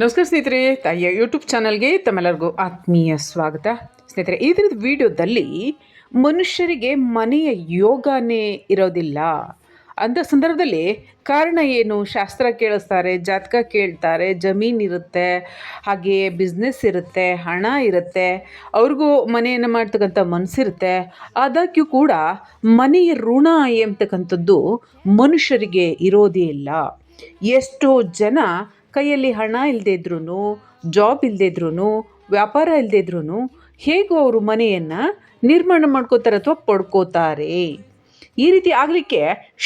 ನಮಸ್ಕಾರ ಸ್ನೇಹಿತರೆ, ತಾಯಿಯ ಯೂಟ್ಯೂಬ್ ಚಾನಲ್ಗೆ ತಮ್ಮೆಲ್ಲರಿಗೂ ಆತ್ಮೀಯ ಸ್ವಾಗತ. ಸ್ನೇಹಿತರೆ, ಈ ಥರದ ವಿಡಿಯೋದಲ್ಲಿ ಮನುಷ್ಯರಿಗೆ ಮನೆಯ ಯೋಗನೇ ಇರೋದಿಲ್ಲ. ಅಂಥ ಸಂದರ್ಭದಲ್ಲಿ ಕಾರಣ ಏನು? ಶಾಸ್ತ್ರ ಕೇಳಿಸ್ತಾರೆ, ಜಾತಕ ಕೇಳ್ತಾರೆ, ಜಮೀನು ಇರುತ್ತೆ, ಹಾಗೆ ಬಿಸ್ನೆಸ್ ಇರುತ್ತೆ, ಹಣ ಇರುತ್ತೆ, ಅವ್ರಿಗೂ ಮನೆಯನ್ನು ಮಾಡ್ತಕ್ಕಂಥ ಮನಸ್ಸಿರುತ್ತೆ. ಆದಾಗ್ಯೂ ಕೂಡ ಮನೆಯ ಋಣ ಎಂಬತಕ್ಕಂಥದ್ದು ಮನುಷ್ಯರಿಗೆ ಇರೋದೇ ಇಲ್ಲ. ಎಷ್ಟೋ ಜನ ಕೈಯಲ್ಲಿ ಹಣ ಇಲ್ಲದೇ ಇದ್ರೂ ಜಾಬ್ ಇಲ್ಲದೇ ಇದ್ರೂ ವ್ಯಾಪಾರ ಇಲ್ಲದೇ ಇದ್ರೂ ಹೇಗೋ ಅವರು ಮನೆಯನ್ನು ನಿರ್ಮಾಣ ಮಾಡ್ಕೋತಾರೆ ಅಥವಾ ಪಡ್ಕೋತಾರೆ. ಈ ರೀತಿ ಆಗಲಿಕ್ಕೆ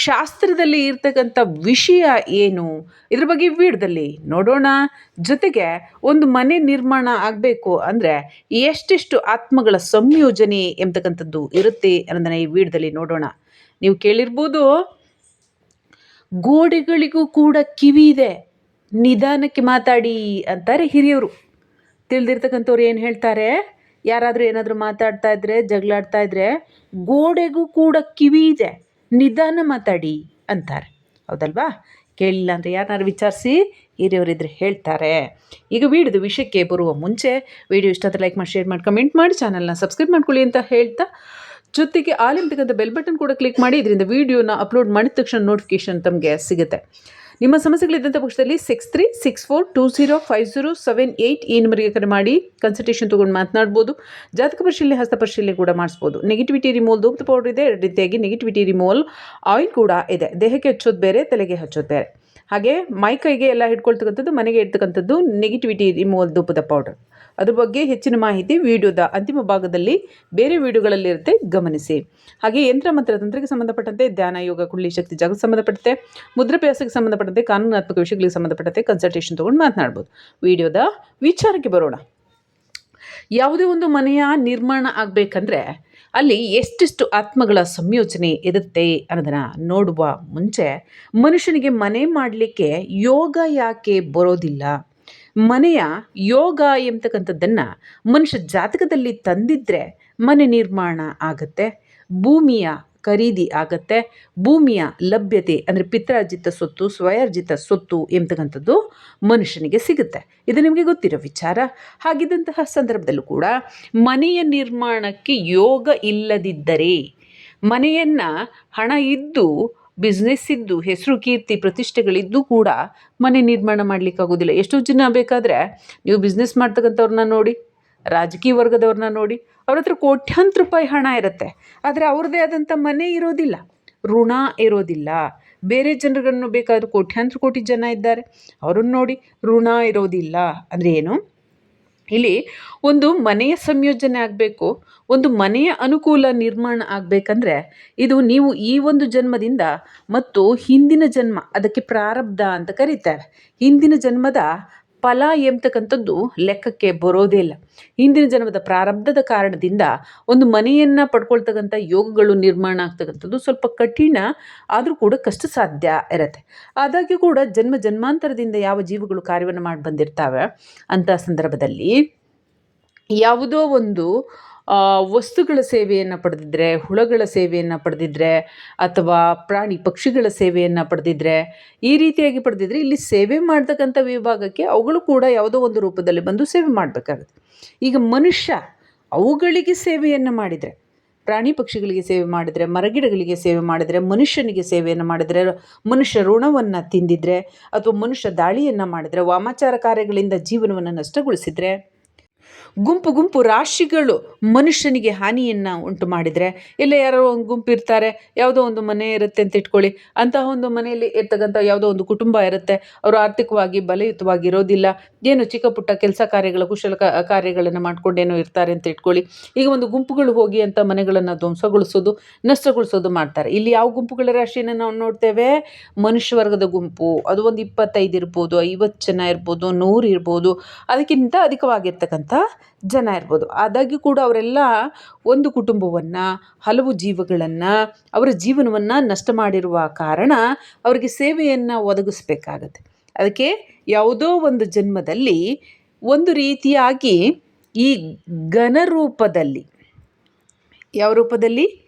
ಶಾಸ್ತ್ರದಲ್ಲಿ ಇರ್ತಕ್ಕಂಥ ವಿಷಯ ಏನು? ಇದ್ರ ಬಗ್ಗೆ ವೀಡ್ದಲ್ಲಿ ನೋಡೋಣ. ಜೊತೆಗೆ ಒಂದು ಮನೆ ನಿರ್ಮಾಣ ಆಗಬೇಕು ಅಂದರೆ ಎಷ್ಟೆಷ್ಟು ಆತ್ಮಗಳ ಸಂಯೋಜನೆ ಎಂಬತಕ್ಕಂಥದ್ದು ಇರುತ್ತೆ ಅನ್ನೋದನ್ನು ಈ ವೀಡ್ದಲ್ಲಿ ನೋಡೋಣ. ನೀವು ಕೇಳಿರ್ಬೋದು, ಗೋಡೆಗಳಿಗೂ ಕೂಡ ಕಿವಿ ಇದೆ. ನಿಧಾನಕ್ಕೆ ಮಾತಾಡಿ ಅಂತಾರೆ ಹಿರಿಯವರು. ತಿಳಿದಿರ್ತಕ್ಕಂಥವ್ರು ಏನು ಹೇಳ್ತಾರೆ? ಯಾರಾದರೂ ಏನಾದರೂ ಮಾತಾಡ್ತಾ ಇದ್ರೆ, ಜಗಳಾಡ್ತಾ ಇದ್ರೆ, ಗೋಡೆಗೂ ಕೂಡ ಕಿವಿ ಇದೆ. ನಿಧಾನ ಮಾತಾಡಿ ಅಂತಾರೆ. ಹೌದಲ್ವಾ? ಕೇಳಿಲ್ಲ ಅಂತ ಯಾರನ್ನಾರು ವಿಚಾರಿಸಿ ಹಿರಿಯವರಿದ್ರೆ ಹೇಳ್ತಾರೆ. ಈಗ ವಿಡಿಯೋದು ವಿಷಯಕ್ಕೆ ಬರುವ ಮುಂಚೆ ವಿಡಿಯೋ ಇಷ್ಟ ಲೈಕ್ ಮಾಡಿ, ಶೇರ್ ಮಾಡಿ, ಕಮೆಂಟ್ ಮಾಡಿ, ಚಾನಲ್ನ ಸಬ್ಸ್ಕ್ರೈಬ್ ಮಾಡ್ಕೊಳ್ಳಿ ಅಂತ ಹೇಳ್ತಾ ಜೊತೆಗೆ ಆಲಿಂತಕ್ಕಂಥ ಬೆಲ್ ಬಟನ್ ಕೂಡ ಕ್ಲಿಕ್ ಮಾಡಿ, ಇದರಿಂದ ವೀಡಿಯೋನ ಅಪ್ಲೋಡ್ ಮಾಡಿದ ತಕ್ಷಣ ನೋಟಿಫಿಕೇಶನ್ ತಮಗೆ ಸಿಗುತ್ತೆ. ನಿಮ್ಮ ಸಮಸ್ಯೆಗಳಿದ್ದಂಥ ಪಕ್ಷದಲ್ಲಿ six three six four two zero five zero seven eight ಈ ನಂಬರ್ಗೆ ಕರೆ ಮಾಡಿ ಕನ್ಸಲ್ಟೇಷನ್ ತೊಗೊಂಡು ಮಾತನಾಡ್ಬೋದು. ಜಾತಕ ಪರಿಶೀಲನೆ, ಹಸ್ತ ಪರಿಶೀಲನೆ ಕೂಡ ಮಾಡಿಸ್ಬೋದು. ನೆಗೆಟಿವಿಟಿ ರಿಮೂವಲ್ ಧೂಪದ ಪೌಡರ್ ಇದೆ. ಎರಡು ರೀತಿಯಾಗಿ ನೆಗೆಟಿವಿಟಿ ರಿಮೂವಲ್ ಆಯಿಲ್ ಕೂಡ ಇದೆ. ದೇಹಕ್ಕೆ ಹಚ್ಚೋದು ಬೇರೆ, ತಲೆಗೆ ಹಚ್ಚೋದು ಬೇರೆ. ಹಾಗೆ ಮೈ ಕೈಗೆ ಎಲ್ಲ ಹಿಡ್ಕೊಳ್ತಕ್ಕಂಥದ್ದು, ಮನೆಗೆ ಇಡ್ತಕ್ಕಂಥದ್ದು ನೆಗೆಟಿವಿಟಿ ರಿಮೂವಲ್ ಧೂಪದ ಪೌಡರ್ ಅದ್ರ ಬಗ್ಗೆ ಹೆಚ್ಚಿನ ಮಾಹಿತಿ ವಿಡಿಯೋದ ಅಂತಿಮ ಭಾಗದಲ್ಲಿ ಬೇರೆ ವಿಡಿಯೋಗಳಲ್ಲಿರುತ್ತೆ, ಗಮನಿಸಿ. ಹಾಗೆ ಯಂತ್ರ ಮಂತ್ರ ತಂತ್ರಕ್ಕೆ ಸಂಬಂಧಪಟ್ಟಂತೆ ಧ್ಯಾನ, ಯೋಗ ಕುಳ್ಳಿ ಶಕ್ತಿ ಜಾಗಕ್ಕೆ ಸಂಬಂಧಪಟ್ಟಂತೆ ಮುದ್ರಾಭ್ಯಾಸಕ್ಕೆ ಸಂಬಂಧಪಟ್ಟಂತೆ ಕಾನೂನಾತ್ಮಕ ವಿಷಯಗಳಿಗೆ ಸಂಬಂಧಪಟ್ಟಂತೆ ಕನ್ಸಲ್ಟೇಷನ್ ತೊಗೊಂಡು ಮಾತನಾಡ್ಬೋದು. ವಿಡಿಯೋದ ವಿಚಾರಕ್ಕೆ ಬರೋಣ. ಯಾವುದೇ ಒಂದು ಮನೆಯ ನಿರ್ಮಾಣ ಆಗಬೇಕಂದ್ರೆ ಅಲ್ಲಿ ಎಷ್ಟೆಷ್ಟು ಆತ್ಮಗಳ ಸಂಯೋಜನೆ ಇರುತ್ತೆ ಅನ್ನೋದನ್ನು ನೋಡುವ ಮುಂಚೆ ಮನುಷ್ಯನಿಗೆ ಮನೆ ಮಾಡಲಿಕ್ಕೆ ಯೋಗ ಯಾಕೆ ಬರೋದಿಲ್ಲ? ಮನೆಯ ಯೋಗ ಎಂಬತಕ್ಕಂಥದ್ದನ್ನು ಮನುಷ್ಯ ಜಾತಕದಲ್ಲಿ ತಂದಿದ್ದರೆ ಮನೆ ನಿರ್ಮಾಣ ಆಗುತ್ತೆ, ಭೂಮಿಯ ಖರೀದಿ ಆಗತ್ತೆ, ಭೂಮಿಯ ಲಭ್ಯತೆ ಅಂದರೆ ಪಿತ್ರಾರ್ಜಿತ ಸೊತ್ತು ಸ್ವಯಾರ್ಜಿತ ಸೊತ್ತು ಎಂಬತಕ್ಕಂಥದ್ದು ಮನುಷ್ಯನಿಗೆ ಸಿಗುತ್ತೆ. ಇದು ನಿಮಗೆ ಗೊತ್ತಿರೋ ವಿಚಾರ. ಹಾಗಿದ್ದಂತಹ ಸಂದರ್ಭದಲ್ಲೂ ಕೂಡ ಮನೆಯ ನಿರ್ಮಾಣಕ್ಕೆ ಯೋಗ ಇಲ್ಲದಿದ್ದರೆ ಮನೆಯನ್ನು ಹಣ ಇದ್ದು ಬಿಸ್ನೆಸ್ ಇದ್ದು, ಹೆಸರು, ಕೀರ್ತಿ, ಪ್ರತಿಷ್ಠೆಗಳಿದ್ದು ಕೂಡ ಮನೆ ನಿರ್ಮಾಣ ಮಾಡಲಿಕ್ಕಾಗೋದಿಲ್ಲ. ಎಷ್ಟೋ ಜನ ಬೇಕಾದರೆ ನೀವು ಬಿಸ್ನೆಸ್ ಮಾಡ್ತಕ್ಕಂಥವ್ರನ್ನ ನೋಡಿ, ರಾಜಕೀಯ ವರ್ಗದವ್ರನ್ನ ನೋಡಿ, ಅವ್ರ ಹತ್ರ ಕೋಟ್ಯಾಂತರ ರೂಪಾಯಿ ಹಣ ಇರುತ್ತೆ. ಆದರೆ ಅವ್ರದ್ದೇ ಆದಂಥ ಮನೆ ಇರೋದಿಲ್ಲ. ಋಣ ಇರೋದಿಲ್ಲ. ಬೇರೆ ಜನರನ್ನು ಬೇಕಾದರೂ ಕೋಟ್ಯಾಂತರ ಕೋಟಿ ಜನ ಇದ್ದಾರೆ. ಅವರನ್ನು ನೋಡಿ ಋಣ ಇರೋದಿಲ್ಲ. ಅಂದರೆ ಏನು? ಇಲ್ಲಿ ಒಂದು ಮನೆಯ ಸಂಯೋಜನೆ ಆಗಬೇಕು, ಒಂದು ಮನೆಯ ಅನುಕೂಲ ನಿರ್ಮಾಣ ಆಗಬೇಕಂದ್ರೆ ಇದು ನೀವು ಈ ಒಂದು ಜನ್ಮದಿಂದ ಮತ್ತು ಹಿಂದಿನ ಜನ್ಮ, ಅದಕ್ಕೆ ಪ್ರಾರಬ್ಧ ಅಂತ ಕರೀತಾರೆ. ಹಿಂದಿನ ಜನ್ಮದ ಫಲ ಎಂಬತಕ್ಕಂಥದ್ದು ಲೆಕ್ಕಕ್ಕೆ ಬರೋದೇ ಇಲ್ಲ. ಹಿಂದಿನ ಜನ್ಮದ ಪ್ರಾರಬ್ಧದ ಕಾರಣದಿಂದ ಒಂದು ಮನೆಯನ್ನು ಪಡ್ಕೊಳ್ತಕ್ಕಂಥ ಯೋಗಗಳು ನಿರ್ಮಾಣ ಆಗ್ತಕ್ಕಂಥದ್ದು ಸ್ವಲ್ಪ ಕಠಿಣ, ಆದರೂ ಕೂಡ ಕಷ್ಟ ಸಾಧ್ಯ ಇರುತ್ತೆ. ಆದಾಗ್ಯೂ ಕೂಡ ಜನ್ಮ ಜನ್ಮಾಂತರದಿಂದ ಯಾವ ಜೀವಗಳು ಕಾರ್ಯವನ್ನು ಮಾಡಿ ಬಂದಿರ್ತಾವೆ ಅಂಥ ಸಂದರ್ಭದಲ್ಲಿ ಯಾವುದೋ ಒಂದು ವಸ್ತುಗಳ ಸೇವೆಯನ್ನು ಪಡೆದಿದ್ರೆ, ಹುಳಗಳ ಸೇವೆಯನ್ನು ಪಡೆದಿದ್ರೆ, ಅಥವಾ ಪ್ರಾಣಿ ಪಕ್ಷಿಗಳ ಸೇವೆಯನ್ನು ಪಡೆದಿದ್ರೆ, ಈ ರೀತಿಯಾಗಿ ಪಡೆದಿದ್ರೆ ಇಲ್ಲಿ ಸೇವೆ ಮಾಡ್ತಕ್ಕಂಥ ವಿಭಾಗಕ್ಕೆ ಅವುಗಳು ಕೂಡ ಯಾವುದೋ ಒಂದು ರೂಪದಲ್ಲಿ ಬಂದು ಸೇವೆ ಮಾಡಬೇಕಾಗುತ್ತೆ. ಈಗ ಮನುಷ್ಯ ಅವುಗಳಿಗೆ ಸೇವೆಯನ್ನು ಮಾಡಿದರೆ, ಪ್ರಾಣಿ ಪಕ್ಷಿಗಳಿಗೆ ಸೇವೆ ಮಾಡಿದರೆ, ಮರಗಿಡಗಳಿಗೆ ಸೇವೆ ಮಾಡಿದರೆ, ಮನುಷ್ಯನಿಗೆ ಸೇವೆಯನ್ನು ಮಾಡಿದರೆ, ಮನುಷ್ಯ ಋಣವನ್ನು ತಿಂದಿದ್ರೆ, ಅಥವಾ ಮನುಷ್ಯ ದಾಳಿಯನ್ನು ಮಾಡಿದರೆ, ವಾಮಾಚಾರ ಕಾರ್ಯಗಳಿಂದ ಜೀವನವನ್ನು ನಷ್ಟಗೊಳಿಸಿದರೆ ಗುಂಪು ಗುಂಪು ರಾಶಿಗಳು ಮನುಷ್ಯನಿಗೆ ಹಾನಿಯನ್ನು ಉಂಟು ಮಾಡಿದರೆ ಇಲ್ಲ ಯಾರೋ ಒಂದು ಗುಂಪು ಇರ್ತಾರೆ, ಯಾವುದೋ ಒಂದು ಮನೆ ಇರುತ್ತೆ ಅಂತ ಇಟ್ಕೊಳ್ಳಿ, ಅಂತಹ ಒಂದು ಮನೆಯಲ್ಲಿ ಇರ್ತಕ್ಕಂಥ ಯಾವುದೋ ಒಂದು ಕುಟುಂಬ ಇರುತ್ತೆ, ಅವರು ಆರ್ಥಿಕವಾಗಿ ಬಲಯುತವಾಗಿರೋದಿಲ್ಲ ಏನು ಚಿಕ್ಕ ಪುಟ್ಟ ಕೆಲಸ ಕಾರ್ಯಗಳ, ಕುಶಲ ಕಾರ್ಯಗಳನ್ನು ಮಾಡ್ಕೊಂಡೇನೋ ಇರ್ತಾರೆ ಅಂತ ಇಟ್ಕೊಳ್ಳಿ, ಈಗ ಒಂದು ಗುಂಪುಗಳು ಹೋಗಿ ಅಂತ ಮನೆಗಳನ್ನು ಧ್ವಂಸಗೊಳಿಸೋದು, ನಷ್ಟಗೊಳಿಸೋದು ಮಾಡ್ತಾರೆ. ಇಲ್ಲಿ ಯಾವ ಗುಂಪುಗಳ ರಾಶಿಯನ್ನು ನಾವು ನೋಡ್ತೇವೆ? ಮನುಷ್ಯ ವರ್ಗದ ಗುಂಪು, ಅದು ಒಂದು ಇಪ್ಪತ್ತೈದು ಇರ್ಬೋದು, ಐವತ್ತು ಜನ ಇರ್ಬೋದು, ನೂರು ಇರ್ಬೋದು, ಅದಕ್ಕಿಂತ ಅಧಿಕವಾಗಿರ್ತಕ್ಕಂಥ ಜನ ಇರ್ಬೋದು. ಆದಾಗ್ಯೂ ಕೂಡ ಅವರೆಲ್ಲ ಒಂದು ಕುಟುಂಬವನ್ನು, ಹಲವು ಜೀವಗಳನ್ನು, ಅವರ ಜೀವನವನ್ನು ನಷ್ಟ ಮಾಡಿರುವ ಕಾರಣ ಅವರಿಗೆ ಸೇವೆಯನ್ನು ಒದಗಿಸ್ಬೇಕಾಗತ್ತೆ. ಅದಕ್ಕೆ ಯಾವುದೋ ಒಂದು ಜನ್ಮದಲ್ಲಿ ಒಂದು ರೀತಿಯಾಗಿ ಈ ಘನರೂಪದಲ್ಲಿ ಯಾವ ರೂಪದಲ್ಲಿ?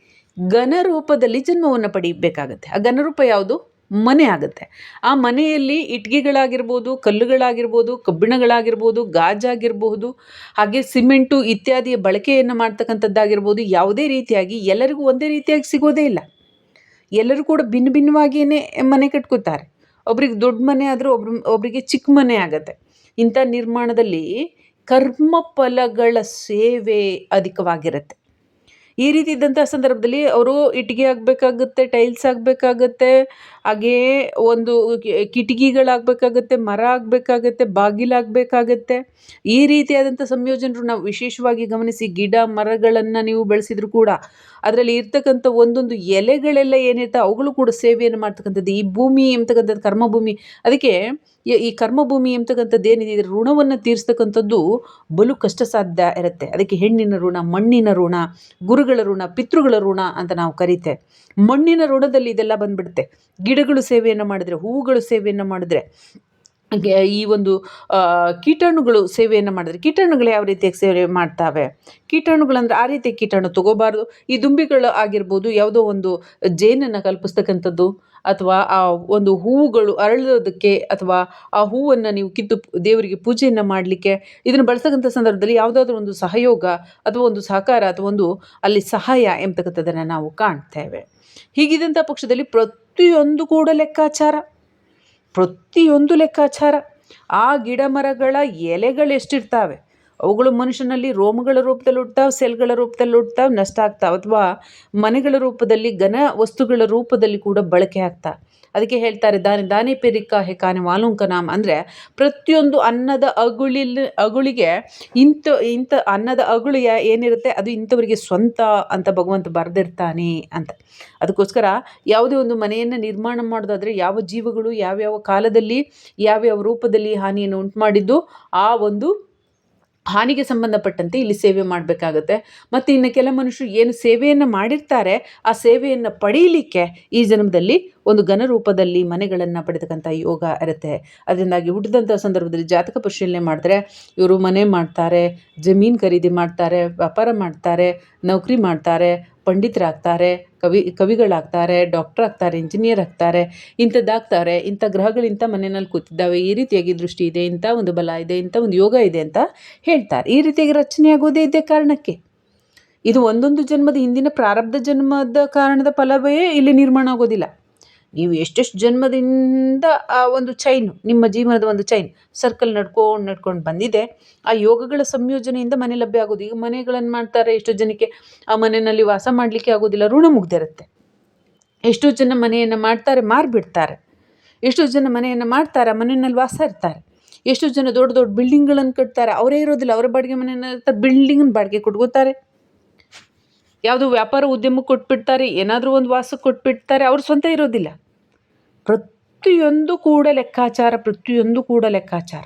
ಘನರೂಪದಲ್ಲಿ ಜನ್ಮವನ್ನು ಪಡೀಬೇಕಾಗತ್ತೆ. ಆ ಘನರೂಪ ಯಾವುದು? ಮನೆ ಆಗುತ್ತೆ. ಆ ಮನೆಯಲ್ಲಿ ಇಟ್ಟಿಗೆಗಳಾಗಿರ್ಬೋದು ಕಲ್ಲುಗಳಾಗಿರ್ಬೋದು, ಕಬ್ಬಿಣಗಳಾಗಿರ್ಬೋದು ಗಾಜಾಗಿರಬಹುದು ಹಾಗೆ ಸಿಮೆಂಟು ಇತ್ಯಾದಿಯ ಬಳಕೆಯನ್ನು ಮಾಡ್ತಕ್ಕಂಥದ್ದಾಗಿರ್ಬೋದು, ಯಾವುದೇ ರೀತಿಯಾಗಿ ಎಲ್ಲರಿಗೂ ಒಂದೇ ರೀತಿಯಾಗಿ ಸಿಗೋದೇ ಇಲ್ಲ. ಎಲ್ಲರೂ ಕೂಡ ಭಿನ್ನ ಭಿನ್ನವಾಗಿಯೇ ಮನೆ ಕಟ್ಕೋತಾರೆ. ಒಬ್ರಿಗೆ ದೊಡ್ಡ ಮನೆ ಆದರೂ ಒಬ್ರು ಒಬ್ಬರಿಗೆ ಚಿಕ್ಕ ಮನೆ ಆಗುತ್ತೆ. ಇಂಥ ನಿರ್ಮಾಣದಲ್ಲಿ ಕರ್ಮಫಲಗಳ ಸೇವೆ ಅಧಿಕವಾಗಿರುತ್ತೆ. ಈ ರೀತಿ ಇದ್ದಂಥ ಸಂದರ್ಭದಲ್ಲಿ ಅವರು ಇಟ್ಟಿಗೆ ಆಗಬೇಕಾಗುತ್ತೆ, ಟೈಲ್ಸ್ ಆಗಬೇಕಾಗತ್ತೆ ಹಾಗೆಯೇ ಒಂದು ಕಿಟಕಿಗಳಾಗಬೇಕಾಗತ್ತೆ, ಮರ ಆಗಬೇಕಾಗತ್ತೆ ಬಾಗಿಲಾಗಬೇಕಾಗತ್ತೆ ಈ ರೀತಿಯಾದಂಥ ಸಂಯೋಜನರು ನಾವು ವಿಶೇಷವಾಗಿ ಗಮನಿಸಿ ಗಿಡ, ಮರಗಳನ್ನು ನೀವು ಬೆಳೆಸಿದ್ರು ಕೂಡ ಅದರಲ್ಲಿ ಇರ್ತಕ್ಕಂಥ ಒಂದೊಂದು ಎಲೆಗಳೆಲ್ಲ ಏನಿರ್ತವೆ ಅವುಗಳು ಕೂಡ ಸೇವೆಯನ್ನು ಮಾಡ್ತಕ್ಕಂಥದ್ದು. ಈ ಭೂಮಿ ಎಂಬತಕ್ಕಂಥದ್ದು ಕರ್ಮಭೂಮಿ. ಅದಕ್ಕೆ ಈ ಕರ್ಮಭೂಮಿ ಎಂಬತಕ್ಕಂಥದ್ದು ಏನಿದೆ, ಇದರ ಋಣವನ್ನು ತೀರಿಸ್ತಕ್ಕಂಥದ್ದು ಬಲು ಕಷ್ಟ ಸಾಧ್ಯ ಇರುತ್ತೆ. ಅದಕ್ಕೆ ಹೆಣ್ಣಿನ ಋಣ, ಮಣ್ಣಿನ ಋಣ, ಗುರುಗಳ ಋಣ, ಪಿತೃಗಳ ಋಣ ಅಂತ ನಾವು ಕರಿತೇವೆ. ಮಣ್ಣಿನ ಋಣದಲ್ಲಿ ಇದೆಲ್ಲ ಬಂದ್ಬಿಡುತ್ತೆ. ಗಿಡಗಳು ಸೇವೆಯನ್ನು ಮಾಡಿದ್ರೆ, ಹೂವುಗಳು ಸೇವೆಯನ್ನು ಮಾಡಿದ್ರೆ. ಈ ಒಂದು ಕೀಟಾಣುಗಳು ಸೇವೆಯನ್ನು ಮಾಡಿದ್ರೆ, ಕೀಟಾಣುಗಳು ಯಾವ ರೀತಿಯಾಗಿ ಸೇವೆ ಮಾಡ್ತವೆ? ಕೀಟಾಣುಗಳಂದ್ರೆ ಆ ರೀತಿ ಕೀಟಾಣು ತಗೋಬಾರ್ದು. ಈ ದುಂಬಿಗಳು ಆಗಿರ್ಬೋದು, ಯಾವುದೋ ಒಂದು ಜೇನನ್ನು ಕಲ್ಪಿಸ್ತಕ್ಕಂಥದ್ದು, ಅಥವಾ ಆ ಒಂದು ಹೂವುಗಳು ಅರಳೋದಕ್ಕೆ, ಅಥವಾ ಆ ಹೂವನ್ನು ನೀವು ಕಿತ್ತು ದೇವರಿಗೆ ಪೂಜೆಯನ್ನು ಮಾಡಲಿಕ್ಕೆ, ಇದನ್ನು ಬಳಸ್ತಕ್ಕಂಥ ಸಂದರ್ಭದಲ್ಲಿ ಯಾವುದಾದ್ರೂ ಒಂದು ಸಹಯೋಗ, ಅಥವಾ ಒಂದು ಸಹಕಾರ, ಅಥವಾ ಒಂದು ಅಲ್ಲಿ ಸಹಾಯ ಎಂಬತಕ್ಕಂಥದ್ದನ್ನು ನಾವು ಕಾಣ್ತೇವೆ. ಹೀಗಿದ್ದಂಥ ಪಕ್ಷದಲ್ಲಿ ಪ್ರತಿಯೊಂದು ಕೂಡ ಲೆಕ್ಕಾಚಾರ. ಪ್ರತಿಯೊಂದು ಲೆಕ್ಕಾಚಾರ. ಆ ಗಿಡ ಮರಗಳ ಎಲೆಗಳು ಎಷ್ಟಿರ್ತಾವೆ ಅವುಗಳು ಮನುಷ್ಯನಲ್ಲಿ ರೋಮಗಳ ರೂಪದಲ್ಲಿ ಹುಟ್ತಾವೆ, ಸೆಲ್ಗಳ ರೂಪದಲ್ಲಿ ಹುಟ್ತಾವೆ, ನಷ್ಟ ಆಗ್ತಾವೆ ಅಥವಾ ಮನೆಗಳ ರೂಪದಲ್ಲಿ ಘನ ವಸ್ತುಗಳ ರೂಪದಲ್ಲಿ ಕೂಡ ಬಳಕೆ ಆಗ್ತಾವೆ. ಅದಕ್ಕೆ ಹೇಳ್ತಾರೆ, ದಾನಿ ದಾನಿ ಪೆರಿಕ ಹೆಕಾನೆ ವಾಲುಂಕ ನಾಮ. ಅಂದರೆ ಪ್ರತಿಯೊಂದು ಅನ್ನದ ಅಗುಳಿಲ್, ಅಗುಳಿಗೆ ಇಂಥ ಇಂಥ ಅನ್ನದ ಅಗುಳು ಏನಿರುತ್ತೆ ಅದು ಇಂಥವರಿಗೆ ಸ್ವಂತ ಅಂತ ಭಗವಂತ ಬರೆದಿರ್ತಾನೆ ಅಂತ. ಅದಕ್ಕೋಸ್ಕರ ಯಾವುದೇ ಒಂದು ಮನೆಯನ್ನು ನಿರ್ಮಾಣ ಮಾಡೋದಾದರೆ ಯಾವ ಜೀವಗಳು, ಯಾವ್ಯಾವ ಕಾಲದಲ್ಲಿ, ಯಾವ್ಯಾವ ರೂಪದಲ್ಲಿ ಹಾನಿಯನ್ನು ಉಂಟು ಮಾಡಿದ್ದು ಆ ಒಂದು ಹಾನಿಗೆ ಸಂಬಂಧಪಟ್ಟಂತೆ ಇಲ್ಲಿ ಸೇವೆ ಮಾಡಬೇಕಾಗತ್ತೆ. ಮತ್ತು ಇನ್ನು ಕೆಲ ಮನುಷ್ಯರು ಏನು ಸೇವೆಯನ್ನು ಮಾಡಿರ್ತಾರೆ, ಆ ಸೇವೆಯನ್ನು ಪಡೀಲಿಕ್ಕೆ ಈ ಜನ್ಮದಲ್ಲಿ ಒಂದು ಘನ ರೂಪದಲ್ಲಿ ಮನೆಗಳನ್ನು ಪಡೆತಕ್ಕಂಥ ಯೋಗ ಇರುತ್ತೆ. ಅದರಿಂದಾಗಿ ಹುಟ್ಟಿದಂಥ ಸಂದರ್ಭದಲ್ಲಿ ಜಾತಕ ಪರಿಶೀಲನೆ ಮಾಡಿದ್ರೆ ಇವರು ಮನೆ ಮಾಡ್ತಾರೆ, ಜಮೀನು ಖರೀದಿ ಮಾಡ್ತಾರೆ, ವ್ಯಾಪಾರ ಮಾಡ್ತಾರೆ, ನೌಕರಿ ಮಾಡ್ತಾರೆ, ಪಂಡಿತರಾಗ್ತಾರೆ ಕವಿ, ಕವಿಗಳಾಗ್ತಾರೆ ಡಾಕ್ಟರ್ ಆಗ್ತಾರೆ ಇಂಜಿನಿಯರ್ ಆಗ್ತಾರೆ ಇಂಥದ್ದಾಗ್ತಾರೆ ಇಂಥ ಗ್ರಹಗಳು ಇಂಥ ಮನೆಯಲ್ಲಿ ಕೂತಿದ್ದಾವೆ, ಈ ರೀತಿಯಾಗಿ ದೃಷ್ಟಿ ಇದೆ, ಇಂಥ ಒಂದು ಬಲ ಇದೆ, ಇಂಥ ಒಂದು ಯೋಗ ಇದೆ ಅಂತ ಹೇಳ್ತಾರೆ. ಈ ರೀತಿಯಾಗಿ ರಚನೆ ಆಗೋದೇ ಇದ್ದೇ ಕಾರಣಕ್ಕೆ. ಇದು ಒಂದೊಂದು ಜನ್ಮದ ಹಿಂದಿನ ಪ್ರಾರಬ್ಧ ಜನ್ಮದ ಕಾರಣದ ಫಲವೇ ಇಲ್ಲಿ ನಿರ್ಮಾಣ ಆಗೋದಿಲ್ಲ. ನೀವು ಎಷ್ಟೆಷ್ಟು ಜನ್ಮದಿಂದ ಆ ಒಂದು ಚೈನು ನಿಮ್ಮ ಜೀವನದ ಒಂದು ಚೈನ್ ಸರ್ಕಲ್ ನಡ್ಕೊಂಡು ನಡ್ಕೊಂಡು ಬಂದಿದೆ, ಆ ಯೋಗಗಳ ಸಂಯೋಜನೆಯಿಂದ ಮನೆ ಲಭ್ಯ ಆಗೋದು. ಈಗ ಮನೆಗಳನ್ನು ಮಾಡ್ತಾರೆ ಎಷ್ಟೋ ಜನಕ್ಕೆ, ಆ ಮನೆಯಲ್ಲಿ ವಾಸ ಮಾಡಲಿಕ್ಕೆ ಆಗೋದಿಲ್ಲ, ಋಣ ಮುಗ್ದಿರುತ್ತೆ ಎಷ್ಟೋ ಜನ ಮನೆಯನ್ನು ಮಾಡ್ತಾರೆ, ಮಾರ್ಬಿಡ್ತಾರೆ. ಎಷ್ಟೋ ಜನ ಮನೆಯನ್ನು ಮಾಡ್ತಾರೆ ಮನೆಯಲ್ಲಿ ವಾಸ ಇರ್ತಾರೆ. ಎಷ್ಟೋ ಜನ ದೊಡ್ಡ ದೊಡ್ಡ ಬಿಲ್ಡಿಂಗ್ಗಳನ್ನು ಕಟ್ತಾರೆ, ಅವರೇ ಇರೋದಿಲ್ಲ. ಅವರ ಬಾಡಿಗೆ ಮನೆಯನ್ನು ಇರ್ತಾರೆ ಬಿಲ್ಡಿಂಗನ್ನು ಬಾಡಿಗೆ ಕೊಟ್ಕೋತಾರೆ. ಯಾವುದೋ ವ್ಯಾಪಾರ ಉದ್ಯಮಕ್ಕೆ ಕೊಟ್ಬಿಡ್ತಾರೆ, ಏನಾದರೂ ಒಂದು ವಾಸಕ್ಕೆ ಕೊಟ್ಬಿಡ್ತಾರೆ, ಅವ್ರ ಸ್ವಂತ ಇರೋದಿಲ್ಲ. ಪ್ರತಿಯೊಂದು ಕೂಡ ಲೆಕ್ಕಾಚಾರ, ಪ್ರತಿಯೊಂದು ಕೂಡ ಲೆಕ್ಕಾಚಾರ.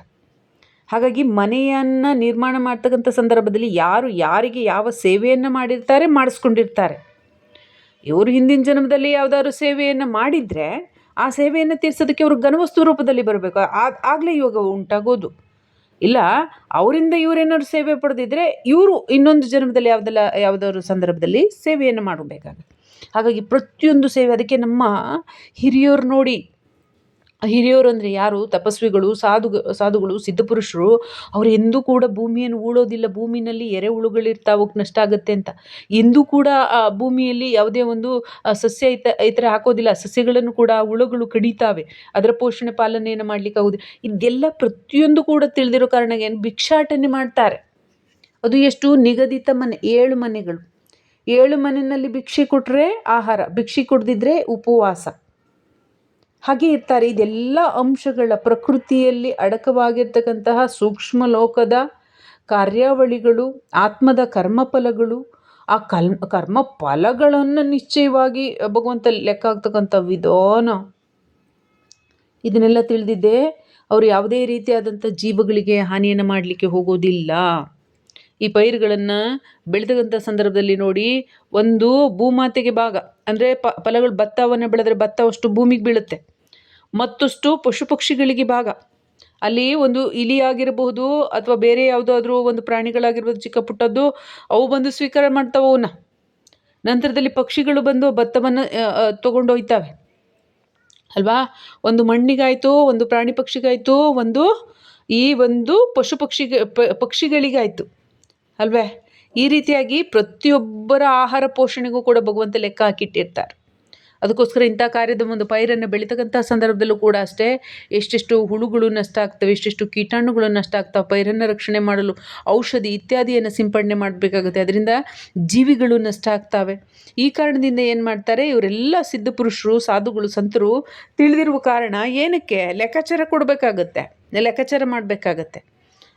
ಹಾಗಾಗಿ ಮನೆಯನ್ನು ನಿರ್ಮಾಣ ಮಾಡ್ತಕ್ಕಂಥ ಸಂದರ್ಭದಲ್ಲಿ ಯಾರು ಯಾರಿಗೆ ಯಾವ ಸೇವೆಯನ್ನು ಮಾಡಿರ್ತಾರೆ, ಮಾಡಿಸ್ಕೊಂಡಿರ್ತಾರೆ. ಇವರು ಹಿಂದಿನ ಜನ್ಮದಲ್ಲಿ ಯಾವುದಾದ್ರು ಸೇವೆಯನ್ನು ಮಾಡಿದರೆ, ಆ ಸೇವೆಯನ್ನು ತೀರ್ಸೋದಕ್ಕೆ ಅವರು ಘನವಸ್ತು ರೂಪದಲ್ಲಿ ಬರಬೇಕು. ಆಗಲೇ ಇವಾಗ ಉಂಟಾಗೋದು. ಇಲ್ಲ, ಅವರಿಂದ ಇವರೇನಾದ್ರು ಸೇವೆ ಪಡೆದಿದ್ರೆ ಇವರು ಇನ್ನೊಂದು ಜನ್ಮದಲ್ಲಿ ಯಾವುದೆಲ್ಲ, ಯಾವುದಾದ್ರು ಸಂದರ್ಭದಲ್ಲಿ ಸೇವೆಯನ್ನು ಮಾಡಬೇಕಾಗತ್ತೆ. ಹಾಗಾಗಿ ಪ್ರತಿಯೊಂದು ಸೇವೆ, ಅದಕ್ಕೆ ನಮ್ಮ ಹಿರಿಯರು ನೋಡಿ ಹಿರಿಯರು ಅಂದರೆ ಯಾರು? ತಪಸ್ವಿಗಳು, ಸಾಧು, ಸಾಧುಗಳು, ಸಿದ್ಧಪುರುಷರು. ಅವರು ಎಂದೂ ಕೂಡ ಭೂಮಿಯನ್ನು ಉಳೋದಿಲ್ಲ ಭೂಮಿನಲ್ಲಿ ಎರೆಹುಳುಗಳಿರ್ತಾವೆ ನಷ್ಟ ಆಗುತ್ತೆ ಅಂತ. ಎಂದೂ ಕೂಡ, ಆ, ಭೂಮಿಯಲ್ಲಿ ಯಾವುದೇ ಒಂದು ಸಸ್ಯ ಈ ಈ ಥರ ಹಾಕೋದಿಲ್ಲ. ಸಸ್ಯಗಳನ್ನು ಕೂಡ ಹುಳುಗಳು ಕಡಿತಾವೆ. ಅದರ ಪೋಷಣೆ ಪಾಲನೆಯನ್ನು ಮಾಡಲಿಕ್ಕೆ ಆಗೋದಿಲ್ಲ. ಇದೆಲ್ಲ ಪ್ರತಿಯೊಂದು ಕೂಡ ತಿಳಿದಿರೋ ಕಾರಣ ಏನು? ಭಿಕ್ಷಾಟನೆ ಮಾಡ್ತಾರೆ. ಅದು ಎಷ್ಟು? ನಿಗದಿತ ಮನೆ, ಏಳು ಮನೆಗಳು. ಏಳು ಮನೆಯಲ್ಲಿ ಭಿಕ್ಷೆ ಕೊಟ್ಟರೆ ಆಹಾರ. ಭಿಕ್ಷೆ ಕೊಡದಿದ್ದರೆ ಉಪವಾಸ. ಹಾಗೆ ಇರ್ತಾರೆ. ಇದೆಲ್ಲ ಅಂಶಗಳ ಪ್ರಕೃತಿಯಲ್ಲಿ ಅಡಕವಾಗಿರ್ತಕ್ಕಂತಹ ಸೂಕ್ಷ್ಮ ಲೋಕದ ಕಾರ್ಯಾವಳಿಗಳು, ಆತ್ಮದ ಕರ್ಮಫಲಗಳು, ಆ ಕಲ್ ಕರ್ಮ ಫಲಗಳನ್ನು ನಿಶ್ಚಯವಾಗಿ ಭಗವಂತ ಲೆಕ್ಕ ಆಗ್ತಕ್ಕಂಥ ವಿಧಾನ. ಇದನ್ನೆಲ್ಲ ತಿಳಿದಿದ್ದೆ, ಅವರು ಯಾವುದೇ ರೀತಿಯಾದಂಥ ಜೀವಗಳಿಗೆ ಹಾನಿಯನ್ನು ಮಾಡಲಿಕ್ಕೆ ಹೋಗೋದಿಲ್ಲ. ಈ ಪೈರುಗಳನ್ನು ಬೆಳೆದಂಥ ಸಂದರ್ಭದಲ್ಲಿ ನೋಡಿ, ಒಂದು ಭೂಮಾತೆಗೆ ಭಾಗ, ಅಂದರೆ ಫಲಗಳು ಭತ್ತವನ್ನು ಬೆಳೆದ್ರೆ ಭತ್ತ ಅಷ್ಟು ಭೂಮಿಗೆ ಬೀಳುತ್ತೆ. ಮತ್ತಷ್ಟು ಪಶು ಪಕ್ಷಿಗಳಿಗೆ ಭಾಗ. ಅಲ್ಲಿ ಒಂದು ಇಲಿ ಆಗಿರಬಹುದು ಅಥವಾ ಬೇರೆ ಯಾವುದಾದ್ರೂ ಒಂದು ಪ್ರಾಣಿಗಳಾಗಿರ್ಬೋದು, ಚಿಕ್ಕ ಪುಟ್ಟದ್ದು, ಅವು ಬಂದು ಸ್ವೀಕಾರ ಮಾಡ್ತಾವೆ ಅವನ್ನ ನಂತರದಲ್ಲಿ ಪಕ್ಷಿಗಳು ಬಂದು ಭತ್ತವನ್ನು ತಗೊಂಡೋಯ್ತಾವೆ ಅಲ್ವಾ? ಒಂದು ಮಣ್ಣಿಗಾಯಿತು, ಒಂದು ಪ್ರಾಣಿ ಪಕ್ಷಿಗಾಯಿತು, ಒಂದು ಈ ಒಂದು ಪಶು ಪಕ್ಷಿಗೆ ಪಕ್ಷಿಗಳಿಗಾಯಿತು. ಅಲ್ವೇ? ಈ ರೀತಿಯಾಗಿ ಪ್ರತಿಯೊಬ್ಬರ ಆಹಾರ ಪೋಷಣೆಗೂ ಕೂಡ ಭಗವಂತ ಲೆಕ್ಕ ಹಾಕಿಟ್ಟಿರ್ತಾರೆ. ಅದಕ್ಕೋಸ್ಕರ ಇಂಥ ಕಾರ್ಯದ ಒಂದು ಪೈರನ್ನು ಬೆಳೀತಕ್ಕಂಥ ಸಂದರ್ಭದಲ್ಲೂ ಕೂಡ ಅಷ್ಟೇ, ಎಷ್ಟೆಷ್ಟು ಹುಳುಗಳು ನಷ್ಟ ಆಗ್ತವೆ, ಎಷ್ಟೆಷ್ಟು ಕೀಟಾಣುಗಳು ನಷ್ಟ ಆಗ್ತವೆ, ಪೈರನ್ನು ರಕ್ಷಣೆ ಮಾಡಲು ಔಷಧಿ ಇತ್ಯಾದಿಯನ್ನು ಸಿಂಪಡಣೆ ಮಾಡಬೇಕಾಗುತ್ತೆ. ಅದರಿಂದ ಜೀವಿಗಳು ನಷ್ಟ ಆಗ್ತವೆ. ಈ ಕಾರಣದಿಂದ ಏನು ಮಾಡ್ತಾರೆ, ಇವರೆಲ್ಲ ಸಿದ್ಧ ಪುರುಷರು, ಸಾಧುಗಳು, ಸಂತರು ತಿಳಿದಿರುವ ಕಾರಣ ಏನಕ್ಕೆ? ಲೆಕ್ಕಾಚಾರ ಕೊಡಬೇಕಾಗತ್ತೆ. ಲೆಕ್ಕಾಚಾರ ಮಾಡಬೇಕಾಗತ್ತೆ.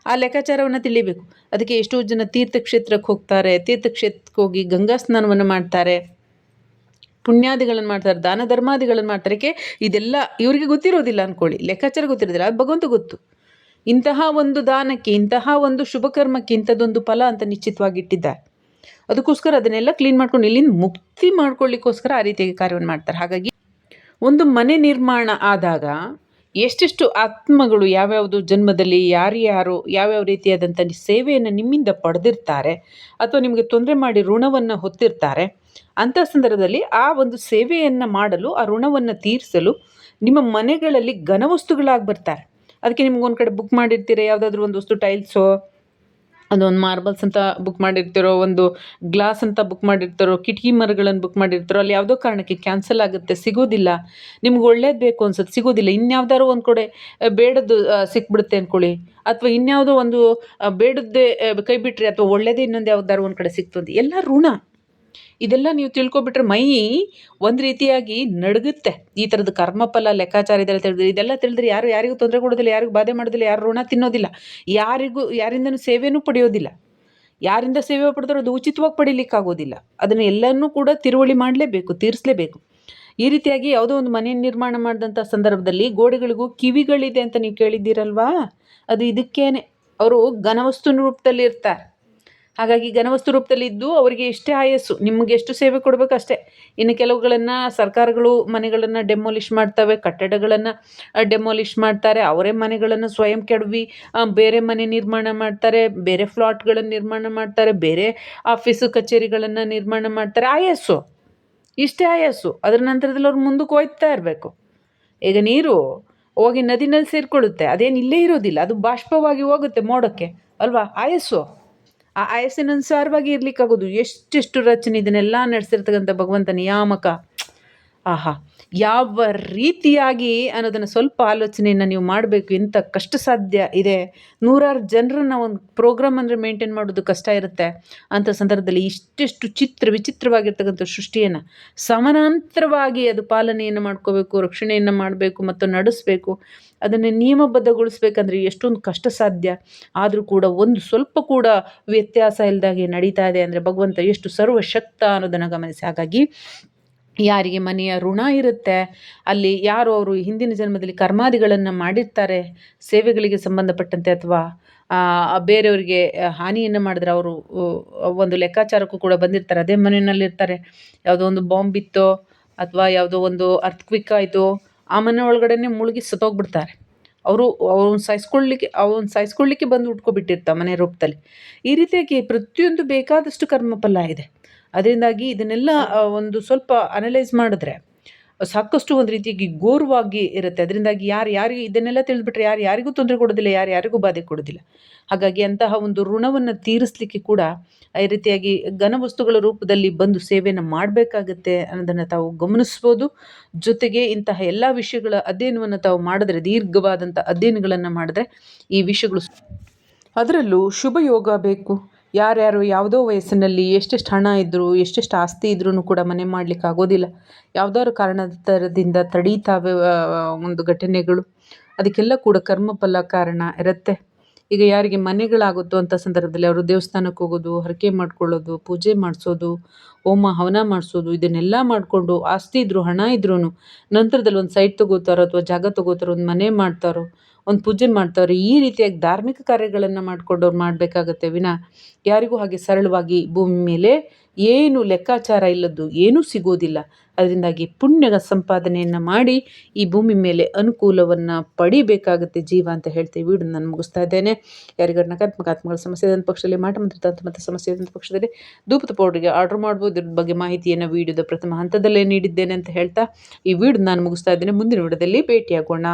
ಆ ಲೆಕ್ಕಾಚಾರವನ್ನು ತಿಳಿಬೇಕು. ಅದಕ್ಕೆ ಎಷ್ಟೋ ಜನ ತೀರ್ಥಕ್ಷೇತ್ರಕ್ಕೆ ಹೋಗ್ತಾರೆ. ತೀರ್ಥಕ್ಷೇತ್ರಕ್ಕೆ ಹೋಗಿ ಗಂಗಾ ಸ್ನಾನವನ್ನು ಮಾಡ್ತಾರೆ. ಪುಣ್ಯಾದಿಗಳನ್ನು ಮಾಡ್ತಾರೆ, ದಾನ ಧರ್ಮಾದಿಗಳನ್ನು ಮಾಡ್ತಾರಕ್ಕೆ ಇದೆಲ್ಲ ಇವರಿಗೆ ಗೊತ್ತಿರೋದಿಲ್ಲ ಅಂದ್ಕೊಳ್ಳಿ ಲೆಕ್ಕಾಚಾರ ಗೊತ್ತಿರೋದಿಲ್ಲ. ಅದು ಭಗವಂತ ಗೊತ್ತು. ಇಂತಹ ಒಂದು ದಾನಕ್ಕೆ, ಇಂತಹ ಒಂದು ಶುಭ ಕರ್ಮಕ್ಕೆ ಇಂಥದ್ದೊಂದು ಫಲ ಅಂತ ನಿಶ್ಚಿತವಾಗಿ ಇಟ್ಟಿದ್ದಾರೆ. ಅದಕ್ಕೋಸ್ಕರ ಅದನ್ನೆಲ್ಲ ಕ್ಲೀನ್ ಮಾಡ್ಕೊಂಡು ಇಲ್ಲಿಂದ ಮುಕ್ತಿ ಮಾಡ್ಕೊಳ್ಳಿಕ್ಕೋಸ್ಕರ ಆ ರೀತಿಯಾಗಿ ಕಾರ್ಯವನ್ನು ಮಾಡ್ತಾರೆ. ಹಾಗಾಗಿ ಒಂದು ಮನೆ ನಿರ್ಮಾಣ ಆದಾಗ ಎಷ್ಟೆಷ್ಟು ಆತ್ಮಗಳು ಯಾವ್ಯಾವುದು ಜನ್ಮದಲ್ಲಿ ಯಾರ್ಯಾರು ಯಾವ್ಯಾವ ರೀತಿಯಾದಂಥ ಸೇವೆಯನ್ನು ನಿಮ್ಮಿಂದ ಪಡೆದಿರ್ತಾರೆ ಅಥವಾ ನಿಮಗೆ ತೊಂದರೆ ಮಾಡಿ ಋಣವನ್ನು ಹೊತ್ತಿರ್ತಾರೆ ಅಂಥ ಸಂದರ್ಭದಲ್ಲಿ ಆ ಒಂದು ಸೇವೆಯನ್ನು ಮಾಡಲು, ಆ ಋಣವನ್ನು ತೀರಿಸಲು ನಿಮ್ಮ ಮನೆಗಳಲ್ಲಿ ಘನವಸ್ತುಗಳಾಗಿ ಬರ್ತಾರೆ. ಅದಕ್ಕೆ ನಿಮ್ಗೆ ಒಂದು ಕಡೆ ಬುಕ್ ಮಾಡಿರ್ತೀರ? ಯಾವುದಾದ್ರೂ ಒಂದು ವಸ್ತು ಟೈಲ್ಸೋ ಅದೊಂದು ಮಾರ್ಬಲ್ಸ್ ಅಂತ ಬುಕ್ ಮಾಡಿರ್ತಿರೋ, ಒಂದು ಗ್ಲಾಸ್ ಅಂತ ಬುಕ್ ಮಾಡಿರ್ತಾರೋ, ಕಿಟಕಿ ಮರಗಳನ್ನು ಬುಕ್ ಮಾಡಿರ್ತಾರೋ, ಅಲ್ಲಿ ಯಾವುದೋ ಕಾರಣಕ್ಕೆ ಕ್ಯಾನ್ಸಲ್ ಆಗುತ್ತೆ, ಸಿಗೋದಿಲ್ಲ. ನಿಮ್ಗೆ ಒಳ್ಳೇದು ಬೇಕು ಅನ್ಸುತ್ತೆ, ಸಿಗೋದಿಲ್ಲ. ಇನ್ಯಾವ್ದಾದ್ರು ಒಂದು ಕಡೆ ಬೇಡದ್ದು ಸಿಕ್ಬಿಡುತ್ತೆ ಅಂದ್ಕೊಳ್ಳಿ ಅಥವಾ ಇನ್ಯಾವುದೋ ಒಂದು ಬೇಡದ್ದೇ ಕೈ ಬಿಟ್ಟರೆ ಅಥವಾ ಒಳ್ಳೇದೇ ಇನ್ನೊಂದು ಯಾವ್ದಾದ್ರು ಒಂದು ಕಡೆ ಸಿಕ್ತು ಅಂತ. ಎಲ್ಲ ಋಣ. ಇದೆಲ್ಲ ನೀವು ತಿಳ್ಕೊಬಿಟ್ರೆ ಮೈ ಒಂದು ರೀತಿಯಾಗಿ ನಡಗುತ್ತೆ. ಈ ಥರದ ಕರ್ಮಫಲ, ಲೆಕ್ಕಾಚಾರ ಇದೆಲ್ಲ ತಿಳಿದ್ರೆ ಇದೆಲ್ಲ ತಿಳಿದ್ರೆ ಯಾರು ಯಾರಿಗೂ ತೊಂದರೆ ಕೊಡೋದಿಲ್ಲ, ಯಾರಿಗೂ ಬಾಧೆ ಮಾಡೋದಿಲ್ಲ, ಯಾರು ಋಣ ತಿನ್ನೋದಿಲ್ಲ. ಯಾರಿಗೂ, ಯಾರಿಂದನೂ ಸೇವೆನೂ ಪಡೆಯೋದಿಲ್ಲ. ಯಾರಿಂದ ಸೇವೆ ಪಡೆದ್ರೂ ಅದು ಉಚಿತವಾಗಿ ಪಡೀಲಿಕ್ಕಾಗೋದಿಲ್ಲ. ಅದನ್ನು ಎಲ್ಲನೂ ಕೂಡ ತಿರುವಳಿ ಮಾಡಲೇಬೇಕು, ತೀರಿಸಲೇಬೇಕು. ಈ ರೀತಿಯಾಗಿ ಯಾವುದೋ ಒಂದು ಮನೆ ನಿರ್ಮಾಣ ಮಾಡಿದಂಥ ಸಂದರ್ಭದಲ್ಲಿ ಗೋಡೆಗಳಿಗೂ ಕಿವಿಗಳಿದೆ ಅಂತ ನೀವು ಕೇಳಿದ್ದೀರಲ್ವಾ? ಅದು ಇದಕ್ಕೇನೆ. ಅವರು ಘನವಸ್ತು ರೂಪದಲ್ಲಿ ಇರ್ತಾರೆ. ಹಾಗಾಗಿ ಘನವಸ್ತು ರೂಪದಲ್ಲಿ ಇದ್ದು ಅವರಿಗೆ ಇಷ್ಟೇ ಆಯಸ್ಸು, ನಿಮಗೆ ಎಷ್ಟು ಸೇವೆ ಕೊಡಬೇಕು ಅಷ್ಟೇ. ಇನ್ನು ಕೆಲವುಗಳನ್ನು ಸರ್ಕಾರಗಳು ಮನೆಗಳನ್ನು ಡೆಮೋಲಿಷ್ ಮಾಡ್ತವೆ, ಕಟ್ಟಡಗಳನ್ನು ಡೆಮೋಲಿಷ್ ಮಾಡ್ತಾರೆ, ಅವರೇ ಮನೆಗಳನ್ನು ಸ್ವಯಂ ಕೆಡವಿ ಬೇರೆ ಮನೆ ನಿರ್ಮಾಣ ಮಾಡ್ತಾರೆ, ಬೇರೆ ಫ್ಲಾಟ್ಗಳನ್ನು ನಿರ್ಮಾಣ ಮಾಡ್ತಾರೆ, ಬೇರೆ ಆಫೀಸು ಕಚೇರಿಗಳನ್ನು ನಿರ್ಮಾಣ ಮಾಡ್ತಾರೆ. ಆಯಸ್ಸು, ಇಷ್ಟೇ ಆಯಸ್ಸು. ಅದರ ನಂತರದಲ್ಲಿ ಅವ್ರು ಮುಂದಕ್ಕೆ ಹೋಯ್ತಾ ಇರಬೇಕು. ಈಗ ನೀರು ಹೋಗಿ ನದಿನಲ್ಲಿ ಸೇರಿಕೊಳ್ಳುತ್ತೆ, ಅದೇನು ಇಲ್ಲೇ ಇರೋದಿಲ್ಲ, ಅದು ಬಾಷ್ಪವಾಗಿ ಹೋಗುತ್ತೆ ಮೋಡಕ್ಕೆ, ಅಲ್ವಾ? ಆಯಸ್ಸು. ಆ ಆಯಸ್ಸಿನನುಸಾರವಾಗಿ ಇರಲಿಕ್ಕಾಗೋದು. ಎಷ್ಟೆಷ್ಟು ರಚನೆ ಇದನ್ನೆಲ್ಲ ನಡೆಸಿರ್ತಕ್ಕಂಥ ಭಗವಂತ ನಿಯಾಮಕ. ಆಹಾ, ಯಾವ ರೀತಿಯಾಗಿ ಅನ್ನೋದನ್ನು ಸ್ವಲ್ಪ ಆಲೋಚನೆಯನ್ನು ನೀವು ಮಾಡಬೇಕು ಎಂಥ ಕಷ್ಟ ಸಾಧ್ಯ ಇದೆ. ನೂರಾರು ಜನರನ್ನ ಒಂದು ಪ್ರೋಗ್ರಾಮ್ ಅಂದರೆ ಮೇಂಟೈನ್ ಮಾಡೋದು ಕಷ್ಟ ಇರುತ್ತೆ. ಅಂಥ ಸಂದರ್ಭದಲ್ಲಿ ಇಷ್ಟೆಷ್ಟು ಚಿತ್ರ ವಿಚಿತ್ರವಾಗಿರ್ತಕ್ಕಂಥ ಸೃಷ್ಟಿಯನ್ನು ಸಮಾನಾಂತರವಾಗಿ ಅದು ಪಾಲನೆಯನ್ನು ಮಾಡ್ಕೋಬೇಕು, ರಕ್ಷಣೆಯನ್ನು ಮಾಡಬೇಕು, ಮತ್ತು ನಡೆಸಬೇಕು. ಅದನ್ನು ನಿಯಮಬದ್ಧಗೊಳಿಸ್ಬೇಕಂದ್ರೆ ಎಷ್ಟೊಂದು ಕಷ್ಟ ಸಾಧ್ಯ ಆದರೂ ಕೂಡ ಒಂದು ಸ್ವಲ್ಪ ಕೂಡ ವ್ಯತ್ಯಾಸ ಇಲ್ಲದಾಗೆ ನಡೀತಾ ಇದೆ ಅಂದರೆ ಭಗವಂತ ಎಷ್ಟು ಸರ್ವಶಕ್ತ ಅನ್ನೋದನ್ನು ಗಮನಿಸಿ. ಹಾಗಾಗಿ ಯಾರಿಗೆ ಮನೆಯ ಋಣ ಇರುತ್ತೆ, ಅಲ್ಲಿ ಯಾರು ಅವರು ಹಿಂದಿನ ಜನ್ಮದಲ್ಲಿ ಕರ್ಮಾದಿಗಳನ್ನು ಮಾಡಿರ್ತಾರೆ, ಸೇವೆಗಳಿಗೆ ಸಂಬಂಧಪಟ್ಟಂತೆ ಅಥವಾ ಬೇರೆಯವರಿಗೆ ಹಾನಿಯನ್ನು ಮಾಡಿದ್ರೆ ಅವರು ಒಂದು ಲೆಕ್ಕಾಚಾರಕ್ಕೂ ಕೂಡ ಬಂದಿರ್ತಾರೆ, ಅದೇ ಮನೆಯಲ್ಲಿರ್ತಾರೆ. ಯಾವುದೋ ಒಂದು ಬಾಂಬ್ ಇತ್ತೋ ಅಥವಾ ಯಾವುದೋ ಒಂದು ಅರ್ಥಕ್ವಿಕ್ ಆಯಿತು ಆ ಮನೆ ಒಳಗಡೆನೆ ಮುಳುಗಿ ಸತ್ತೋಗ್ಬಿಡ್ತಾರೆ. ಅವರು ಅವ್ನು ಸಾಯಿಸ್ಕೊಳ್ಳಿಕ್ಕೆ ಅವ್ನು ಸಾಯಿಸ್ಕೊಳ್ಳಿಕ್ಕೆ ಬಂದು ಉಟ್ಕೊಬಿಟ್ಟಿರ್ತಾವೆ ಮನೆ ರೂಪದಲ್ಲಿ. ಈ ರೀತಿಯಾಗಿ ಪ್ರತಿಯೊಂದು ಬೇಕಾದಷ್ಟು ಕರ್ಮಫಲ ಇದೆ. ಅದರಿಂದಾಗಿ ಇದನ್ನೆಲ್ಲ ಒಂದು ಸ್ವಲ್ಪ ಅನಲೈಸ್ ಮಾಡಿದ್ರೆ ಸಾಕಷ್ಟು ಒಂದು ರೀತಿಯಾಗಿ ಗೋರುವಾಗಿ ಇರುತ್ತೆ. ಅದರಿಂದಾಗಿ ಯಾರು, ಯಾರಿಗೆ ಇದನ್ನೆಲ್ಲ ತಿಳಿದ್ಬಿಟ್ರೆ ಯಾರು ಯಾರಿಗೂ ತೊಂದರೆ ಕೊಡೋದಿಲ್ಲ, ಯಾರು ಯಾರಿಗೂ ಬಾಧೆ ಕೊಡೋದಿಲ್ಲ. ಹಾಗಾಗಿ ಅಂತಹ ಒಂದು ಋಣವನ್ನು ತೀರಿಸಲಿಕ್ಕೆ ಕೂಡ ಈ ರೀತಿಯಾಗಿ ಘನವಸ್ತುಗಳ ರೂಪದಲ್ಲಿ ಬಂದು ಸೇವೆಯನ್ನು ಮಾಡಬೇಕಾಗತ್ತೆ ಅನ್ನೋದನ್ನು ತಾವು ಗಮನಿಸ್ಬೋದು. ಜೊತೆಗೆ ಇಂತಹ ಎಲ್ಲ ವಿಷಯಗಳ ಅಧ್ಯಯನವನ್ನು ತಾವು ಮಾಡಿದ್ರೆ ದೀರ್ಘವಾದಂಥ ಅಧ್ಯಯನಗಳನ್ನು ಮಾಡಿದ್ರೆ ಈ ವಿಷಯಗಳು ಅದರಲ್ಲೂ ಶುಭ ಯೋಗ ಬೇಕು. ಯಾರ್ಯಾರು ಯಾವುದೋ ವಯಸ್ಸಿನಲ್ಲಿ ಎಷ್ಟೆಷ್ಟು ಹಣ ಇದ್ದರೂ ಎಷ್ಟೆಷ್ಟು ಆಸ್ತಿ ಇದ್ರೂ ಕೂಡ ಮನೆ ಮಾಡಲಿಕ್ಕೆ ಆಗೋದಿಲ್ಲ. ಯಾವುದಾದ್ರು ಕಾರಣದಿಂದ ತಡೀತಾವೆ ಒಂದು ಘಟನೆಗಳು. ಅದಕ್ಕೆಲ್ಲ ಕೂಡ ಕರ್ಮಫಲ ಕಾರಣ ಇರುತ್ತೆ. ಈಗ ಯಾರಿಗೆ ಮನೆಗಳಾಗುತ್ತೋ ಅಂತ ಸಂದರ್ಭದಲ್ಲಿ ಅವರು ದೇವಸ್ಥಾನಕ್ಕೆ ಹೋಗೋದು, ಹರಕೆ ಮಾಡ್ಕೊಳ್ಳೋದು, ಪೂಜೆ ಮಾಡಿಸೋದು, ಹೋಮ ಹವನ ಮಾಡಿಸೋದು, ಇದನ್ನೆಲ್ಲ ಮಾಡಿಕೊಂಡು ಆಸ್ತಿ ಇದ್ದರೂ ಹಣ ಇದ್ರೂ ನಂತರದಲ್ಲಿ ಒಂದು ಸೈಟ್ ತಗೋತಾರೋ ಅಥವಾ ಜಾಗ ತಗೋತಾರೋ, ಒಂದು ಮನೆ ಮಾಡ್ತಾರೋ ಒಂದು ಪೂಜೆ ಮಾಡ್ತವ್ರೆ. ಈ ರೀತಿಯಾಗಿ ಧಾರ್ಮಿಕ ಕಾರ್ಯಗಳನ್ನು ಮಾಡ್ಕೊಂಡವ್ರು ಮಾಡಬೇಕಾಗತ್ತೆ ವಿನ. ಯಾರಿಗೂ ಹಾಗೆ ಸರಳವಾಗಿ ಭೂಮಿ ಮೇಲೆ ಏನು ಲೆಕ್ಕಾಚಾರ ಇಲ್ಲದ್ದು ಏನೂ ಸಿಗೋದಿಲ್ಲ. ಅದರಿಂದಾಗಿ ಪುಣ್ಯದ ಸಂಪಾದನೆಯನ್ನು ಮಾಡಿ ಈ ಭೂಮಿ ಮೇಲೆ ಅನುಕೂಲವನ್ನು ಪಡಿಬೇಕಾಗುತ್ತೆ ಜೀವ ಅಂತ ಹೇಳ್ತೀವಿ ವಿಡಿಯೋ ನಾನು ಮುಗಿಸ್ತಾ ಇದ್ದೇನೆ. ಯಾರಿಗಾರು ನಕಾರಾತ್ಮಕ ಆತ್ಮಗಳ ಸಮಸ್ಯೆ ಇದ್ದಂಥ ಪಕ್ಷದಲ್ಲಿ ಮಾಟ ಮಂತ್ರ ಮತ್ತು ಸಮಸ್ಯೆ ಇದ್ದಂಥ ಪಕ್ಷದಲ್ಲಿ ಧೂಪದ ಪೌಡ್ರಿಗೆ ಆರ್ಡರ್ ಮಾಡ್ಬೋದು. ಇದ್ರ ಬಗ್ಗೆ ಮಾಹಿತಿಯನ್ನು ವಿಡಿಯೋದ ಪ್ರಥಮ ಹಂತದಲ್ಲೇ ನೀಡಿದ್ದೇನೆ ಅಂತ ಹೇಳ್ತಾ ಈ ವಿಡಿಯೋ ನಾನು ಮುಗಿಸ್ತಾ ಇದ್ದೇನೆ. ಮುಂದಿನ ವಿಡಿಯೋದಲ್ಲಿ ಭೇಟಿಯಾಗೋಣ.